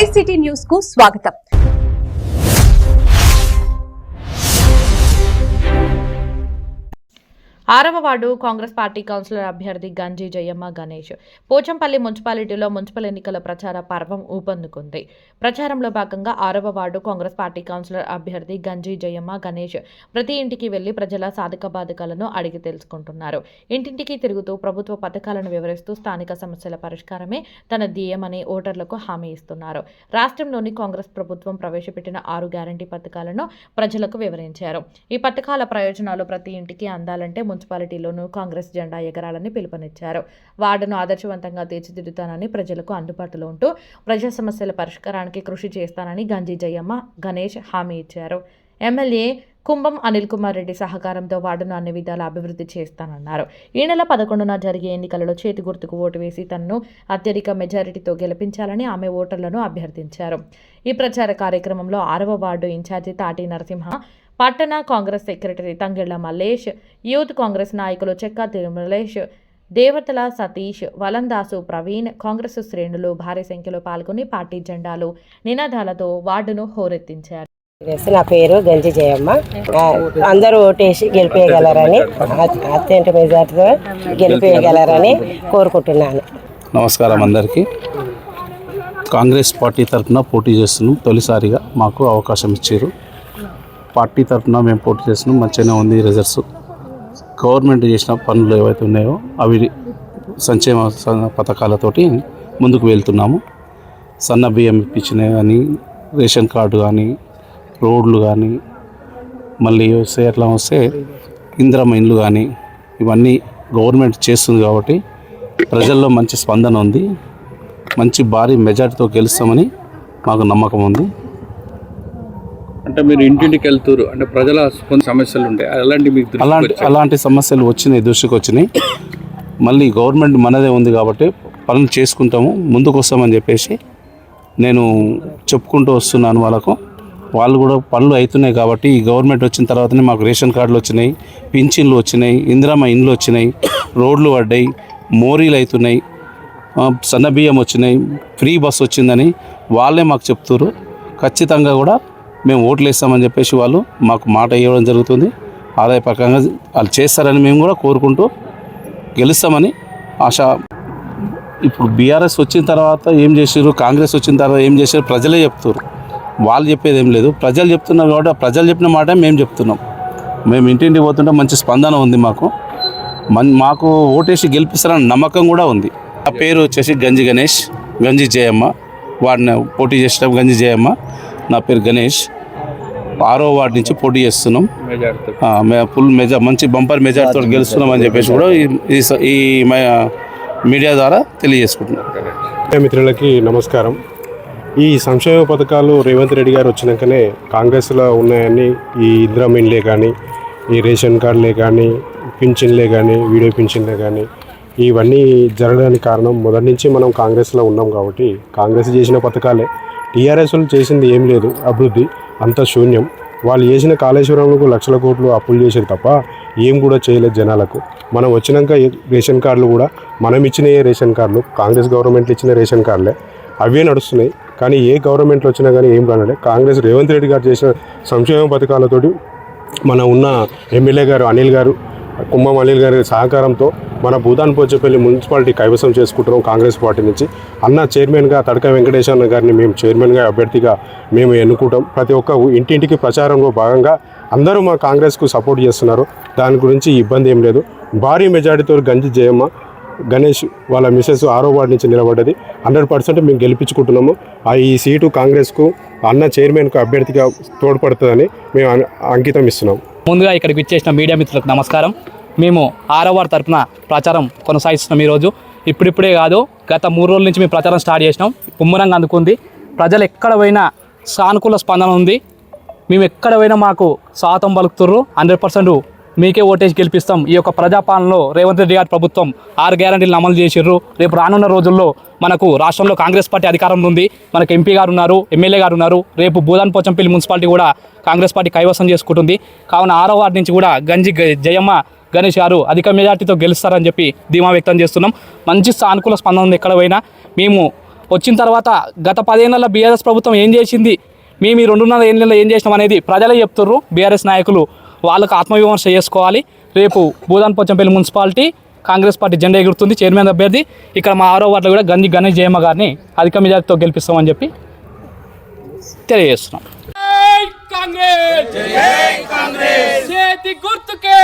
ICT news కు స్వాగతం ఆరవ వార్డు కాంగ్రెస్ పార్టీ కౌన్సిలర్ అభ్యర్థి గంజి జయమ్మ గణేష్. పోచంపల్లి మున్సిపాలిటీలో మున్సిపల్ ఎన్నికల ప్రచార పర్వం ఊపందుకుంది. ప్రచారంలో భాగంగా ఆరవ వార్డు కాంగ్రెస్ పార్టీ కౌన్సిలర్ అభ్యర్థి గంజి జయమ్మ గణేష్ ప్రతి ఇంటికి వెళ్ళి ప్రజల సాధక బాధకాలను అడిగి తెలుసుకుంటున్నారు. ఇంటింటికి తిరుగుతూ ప్రభుత్వ పథకాలను వివరిస్తూ స్థానిక సమస్యల పరిష్కారమే తన ధ్యేయమని ఓటర్లకు హామీ ఇస్తున్నారు. రాష్ట్రంలోని కాంగ్రెస్ ప్రభుత్వం ప్రవేశపెట్టిన ఆరు గ్యారంటీ పథకాలను ప్రజలకు వివరించారు. ఈ పథకాల ప్రయోజనాలు ప్రతి ఇంటికి అందాలంటే మున్సిపాలిటీలోనూ కాంగ్రెస్ జెండా ఎగరాలని పిలుపునిచ్చారు. వార్డును ఆదర్శవంతంగా తీర్చిదిద్దుతానని ప్రజలకు అందుబాటులో ఉంటూ ప్రజా సమస్యల పరిష్కారానికి కృషి చేస్తానని గంజీ జయమ్మ గణేష్ హామీ ఇచ్చారు. ఎమ్మెల్యే కుంభం అనిల్ కుమార్ రెడ్డి సహకారంతో వార్డును అన్ని విధాల అభివృద్ధి చేస్తానన్నారు. ఈ నెల పదకొండున జరిగే ఎన్నికలలో చేతి గుర్తుకు ఓటు వేసి తనను అత్యధిక మెజారిటీతో గెలిపించాలని ఆమె ఓటర్లను అభ్యర్థించారు. ఈ ప్రచార కార్యక్రమంలో ఆరవ వార్డు ఇన్ఛార్జి తాటి నరసింహ పట్టణ కాంగ్రెస్ సెక్రటరీ తంగెళ్ళ మల్లేష్ యూత్ కాంగ్రెస్ నాయకులు చెక్క తిరుమలేష్ దేవతల సతీష్ వలందాసు ప్రవీణ్ కాంగ్రెస్ శ్రేణులు భారీ సంఖ్యలో పాల్గొని పార్టీ జెండాలు నినాదాలతో వార్డును హోరెత్తించారు. నా పేరు గంజి జయమ్మ. అందరూ ఓటేసి గెలిపేయగలరని అత్యంత మెజార్టీతో గెలిపేయగలరని కోరుకుంటున్నాను. నమస్కారం అందరికీ. కాంగ్రెస్ పార్టీ తరఫున పోటీ చేస్తున్నాం. తొలిసారిగా మాకు అవకాశం ఇచ్చారు. పార్టీ తరఫున మేము పోటీ చేస్తున్నాం. మంచిగానే ఉంది రిజల్ట్స్ గవర్నమెంట్ చేసిన పనులు ఏవైతే ఉన్నాయో అవి సంక్షేమ పథకాలతోటి ముందుకు వెళ్తున్నాము. సన్న బియ్యం ఇప్పించినవి కానీ రేషన్ కార్డు కానీ రోడ్లు కానీ మళ్ళీ వస్తే ఎట్లా వస్తే ఇందిరమ్మ ఇండ్లు కానీ ఇవన్నీ గవర్నమెంట్ చేస్తుంది కాబట్టి ప్రజల్లో మంచి స్పందన ఉంది. మంచి భారీ మెజార్టీతో గెలుస్తామని మాకు నమ్మకం ఉంది. అంటే మీరు ఇంటింటికి వెళ్తారు అంటే ప్రజల కొన్ని సమస్యలు ఉంటాయి. అలాంటి మీకు అలాంటి. అలాంటి సమస్యలు వచ్చినాయి దృష్టికి వచ్చినాయి. మళ్ళీ గవర్నమెంట్ మనదే ఉంది కాబట్టి పనులు చేసుకుంటాము ముందుకు వస్తామని చెప్పేసి నేను చెప్పుకుంటూ వస్తున్నాను వాళ్ళకు. వాళ్ళు కూడా పనులు అవుతున్నాయి కాబట్టి ఈ గవర్నమెంట్ వచ్చిన తర్వాతనే మాకు రేషన్ కార్డులు వచ్చినాయి పింఛన్లు వచ్చినాయి ఇందిరామ ఇండ్లు వచ్చినాయి రోడ్లు పడ్డాయి మోరీలు అవుతున్నాయి ఆ, సన్న బియ్యం వచ్చినాయి ఫ్రీ బస్ వచ్చిందని వాళ్ళే మాకు చెప్తారు ఖచ్చితంగా కూడా మేము ఓట్లు వేస్తామని చెప్పేసి వాళ్ళు మాకు మాట ఇవ్వడం జరుగుతుంది. ఆదాయపరంగా వాళ్ళు చేస్తారని మేము కూడా కోరుకుంటూ గెలుస్తామని ఆశ. ఇప్పుడు బీఆర్ఎస్ వచ్చిన తర్వాత ఏం చేసారు కాంగ్రెస్ వచ్చిన తర్వాత ఏం చేశారు ప్రజలే చెప్తారు వాళ్ళు చెప్పేది ఏం లేదు. ప్రజలు చెప్తున్నారు కాబట్టి ఆ ప్రజలు చెప్పిన మాట మేము చెప్తున్నాం. మేము ఇంటింటికి పోతుంటే మంచి స్పందన ఉంది మాకు. మన్ మాకు ఓటేసి గెలిపిస్తారని నమ్మకం కూడా ఉంది. నా పేరు వచ్చేసి గంజి గణేష్ గంజి జయమ్మ. వాడిని పోటీ చేసిన గంజి జయమ్మ. నా పేరు గణేష్. ఆరో వార్డు నుంచి పోటీ చేస్తున్నాం. మెజారిటీ. ఆ, మే- ఫుల్ మెజా మంచి బంపర్ మెజార్టీతో గెలుస్తున్నాం అని చెప్పేసి కూడా ఈ- మీడియా ద్వారా తెలియజేసుకుంటున్నాం. మిత్రులకి నమస్కారం. ఈ సంక్షేమ పథకాలు రేవంత్ రెడ్డి గారు వచ్చినాకనే కాంగ్రెస్లో ఉన్నాయని ఈ ఇందిరా మిన్లే కానీ ఈ రేషన్ కార్డులే కానీ పింఛన్లే కానీ వీడియో పింఛన్లే కానీ ఇవన్నీ జరగడానికి కారణం మొదటి నుంచి మనం కాంగ్రెస్లో ఉన్నాం కాబట్టి కాంగ్రెస్ చేసిన పథకాలే. టీఆర్ఎస్లు చేసింది ఏం లేదు అభివృద్ధి అంత శూన్యం. వాళ్ళు చేసిన కాళేశ్వరంకు లక్షల కోట్లు అప్పులు చేసేది తప్ప ఏం కూడా చేయలేదు జనాలకు. మనం వచ్చినాక రేషన్ కార్డులు కూడా మనం ఇచ్చిన రేషన్ కార్డులు కాంగ్రెస్ గవర్నమెంట్లు ఇచ్చిన రేషన్ కార్డులే. అవే నడుస్తున్నాయి. కానీ ఏ గవర్నమెంట్లు వచ్చినా కానీ ఏం రానలే కాంగ్రెస్ రేవంత్ రెడ్డి గారు చేసిన సంక్షేమ పథకాలతోటి మన ఉన్న ఎమ్మెల్యే గారు అనిల్ గారు కుంభం అనిల్ గారి సహకారంతో మన భూదాన్ పోచేపల్లి మున్సిపాలిటీ కైవసం చేసుకుంటున్నాం కాంగ్రెస్ పార్టీ నుంచి. అన్న చైర్మన్గా తడక వెంకటేశ్వర గారిని మేము చైర్మన్గా అభ్యర్థిగా మేము ఎన్నుకుంటాం. ప్రతి ఒక్క ఇంటింటికి ప్రచారంలో భాగంగా అందరూ మా కాంగ్రెస్కు సపోర్ట్ చేస్తున్నారు. దాని గురించి ఇబ్బంది ఏం లేదు. భారీ మెజారిటీతో గంజి జయమ్మ గణేష్ వాళ్ళ మిసెస్ ఆరో వార్డు నుంచి నిలబడ్డది. హండ్రెడ్ పర్సెంట్ మేము గెలిపించుకుంటున్నాము. ఆ ఈ సీటు కాంగ్రెస్కు అన్న చైర్మన్కు అభ్యర్థిగా తోడ్పడుతుందని మేము అం- అంకితం ఇస్తున్నాం. ముందుగా ఇక్కడికి విచ్చేసిన మీడియా మిత్రులకు నమస్కారం. మేము ఆరవారి తరఫున ప్రచారం కొనసాగిస్తున్నాం ఈరోజు. ఇప్పుడిప్పుడే కాదు గత మూడు రోజుల నుంచి మేము ప్రచారం స్టార్ట్ చేసినాం. ముమ్మరంగా అందుకుంది. ప్రజలు ఎక్కడ పోయినా సానుకూల స్పందన ఉంది. మేము ఎక్కడ పోయినా మాకు స్వాతం పలుకుతుర్రు. హండ్రెడ్ పర్సెంట్ మీకే ఓటేసి గెలిపిస్తాం. ఈ యొక్క ప్రజాపాలనలో రేవంత్ రెడ్డి గారి ప్రభుత్వం ఆరు గ్యారంటీలను అమలు చేసిర్రు. రేపు రానున్న రోజుల్లో మనకు రాష్ట్రంలో కాంగ్రెస్ పార్టీ అధికారంలో ఉంది. మనకు ఎంపీ గారు ఉన్నారు ఎమ్మెల్యే గారు ఉన్నారు. రేపు భూదాన్ పోచంపల్లి మున్సిపాలిటీ కూడా కాంగ్రెస్ పార్టీ కైవసం చేసుకుంటుంది. కావున ఆరో వార్డు నుంచి కూడా గంజి జయమ్మ గణేష్ గారు అధిక మెజార్టీతో గెలుస్తారని చెప్పి ధీమా వ్యక్తం చేస్తున్నాం. మంచి సానుకూల స్పందన ఉంది ఎక్కడ పోయినా. మేము వచ్చిన తర్వాత గత పదేళ్ళ బీఆర్ఎస్ ప్రభుత్వం ఏం చేసింది? మేము ఈ రెండున్నర ఏళ్ళలో ఏం చేసినాం అనేది ప్రజలే చెప్తుర్రు. బీఆర్ఎస్ నాయకులు వాళ్ళకు ఆత్మవిమర్శ చేసుకోవాలి. రేపు భూదాన్ పొచ్చంపల్లి మున్సిపాలిటీ కాంగ్రెస్ పార్టీ జెండా ఎగురుతుంది. చైర్మన్ అభ్యర్థి ఇక్కడ మా ఆరో వార్డులో కూడా గంజి గణేష్ జయమ్మ గారిని అధిక మెజార్టీతో గెలిపిస్తామని చెప్పి తెలియజేస్తున్నాం. కాంగ్రెస్! చేతి గుర్తుకే!